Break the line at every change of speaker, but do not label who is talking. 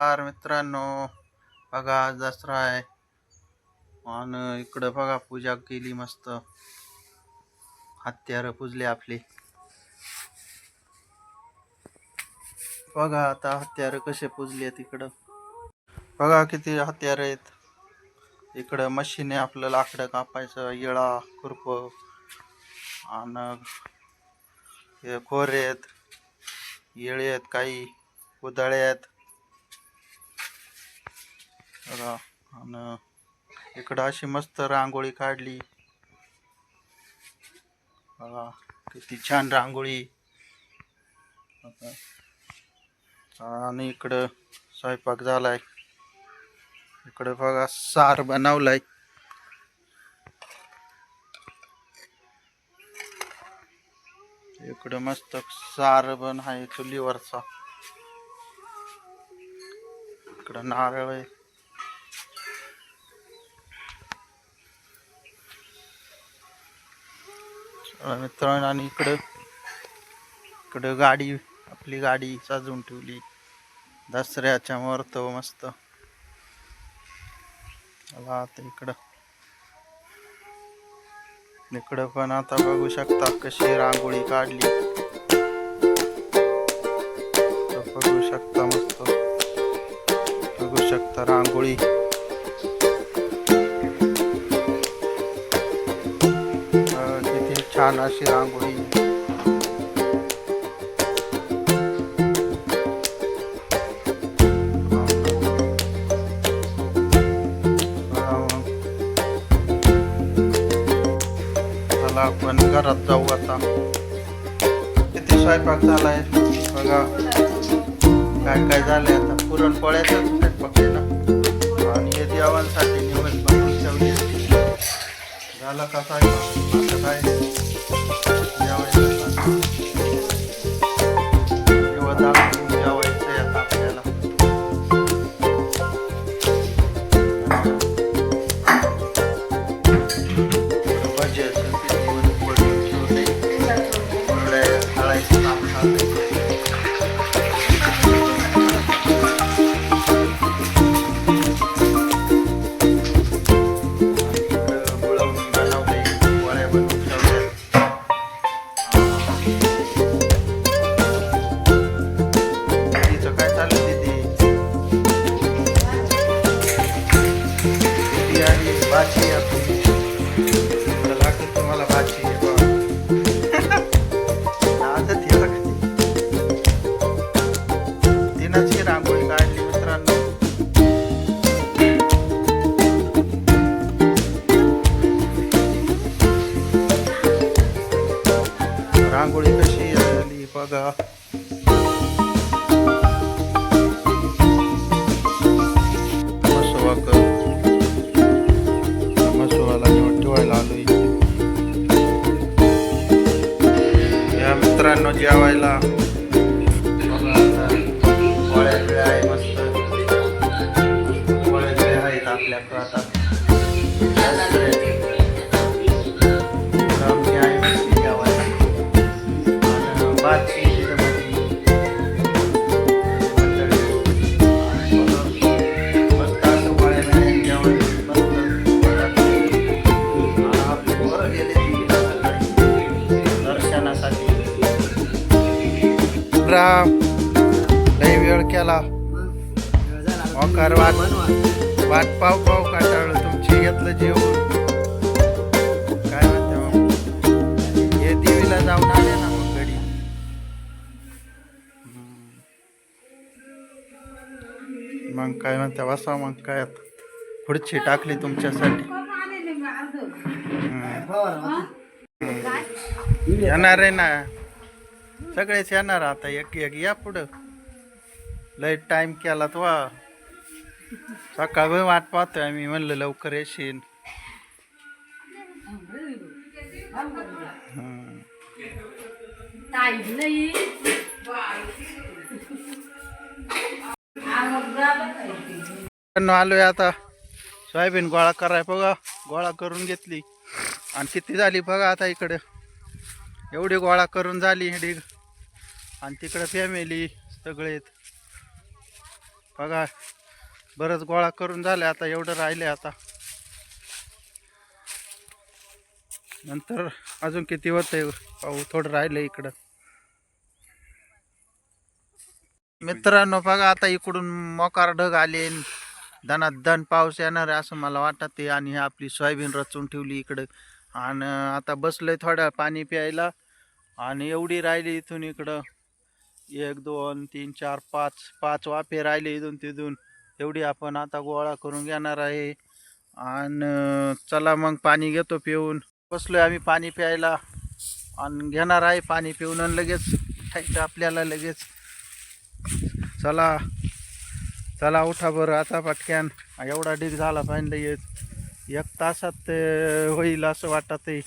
नमस्कार मित्रांनो बघा आज दसरा आहे. आणि इकडं बघा पूजा केली मस्त. हत्यार पूजले आपले. बघा आता हत्यार कसे पूजलेत इकडं. बघा किती हत्यार आहेत. इकडं मशीन आहे आपलं लाकडं कापायचं येळा खुरप. आणि हे खोरे आहेत येळे आहेत काही उदळे आहेत. बघा. आणि इकडं अशी मस्त रांगोळी काढली. बघा किती छान रांगोळी. आणि इकडं स्वयंपाक झालाय. इकडं बघा सार बनवलाय. इकडं मस्त सार बन आहे चुलीवरचा. इकडं नारळ आहे. मित्रांनो आणि इकडं इकडं गाडी आपली गाडी सजवून ठेवली. दसऱ्याच्या मर्त मस्त. आता इकडं. इकडं पण आता बघू शकता कशी रांगोळी काढली. बघू शकता मस्त. बघू शकता रांगोळी. छान अशी रांगोळी आपण घरात जाऊ आता. किती स्वयंपाक झालाय? बघा. काय काय झालंय आता? पुरणपोळ्याचा स्वयंपाक आहे आणि हे देवांसाठी निवड बनवून ठेवली. झाला का काय? रांगोळी कशी झाली बघा राम लय वेळ केला. मोकार वाट वाट पाव पाव काटाळ तुमची घेतलं जेवण. काय म्हणते मग? हे देवीला जाऊन आले ना मग घडी मग काय म्हणते वासा मग काय खुर्ची टाकली तुमच्यासाठी. येणार आहे ना? सगळेच येणार आता एक एक या पुढं. लय टाइम केला तो सकाळ वाट पाहतोय आम्ही म्हणलं लवकर येशील आलोय आता. सोयाबीन गोळा कराय बघा गोळा करून घेतली. आणि किती झाली बघा आता इकडे. एवढी गोळा करून झाली ढीग. आणि तिकडं फॅमिली सगळे बघा बरंच गोळा करून झाले आता एवढं राहिले आता. नंतर अजून किती होतंय पाहू थोडं राहिलं इकडं. मित्रांनो बघा आता इकडून मोकार ढग आले. दनात दण पाऊस येणार आहे असं मला वाटत आहे आणि आपली सोयाबीन रचून ठेवली इकडं. आणि आता बसलंय थोडं पाणी प्यायला. आणि एवढी राहिली इथून इकडं. एक दोन तीन चार पाच पाच वाफे राहिले इथून तिथून. एवढी आपण आता गोळा करून घेणार आहे. आणि चला मग पाणी घेतो पिऊन. बसलोय आम्ही पाणी प्यायला. आणि घेणार आहे पाणी पिऊन आणि लगेच खायचं आपल्याला लगेच. चला चला उठा बरं आता पटक्यान. एवढा ढीग झाला पाहिजे एक तासात होईल असं वाटत आहे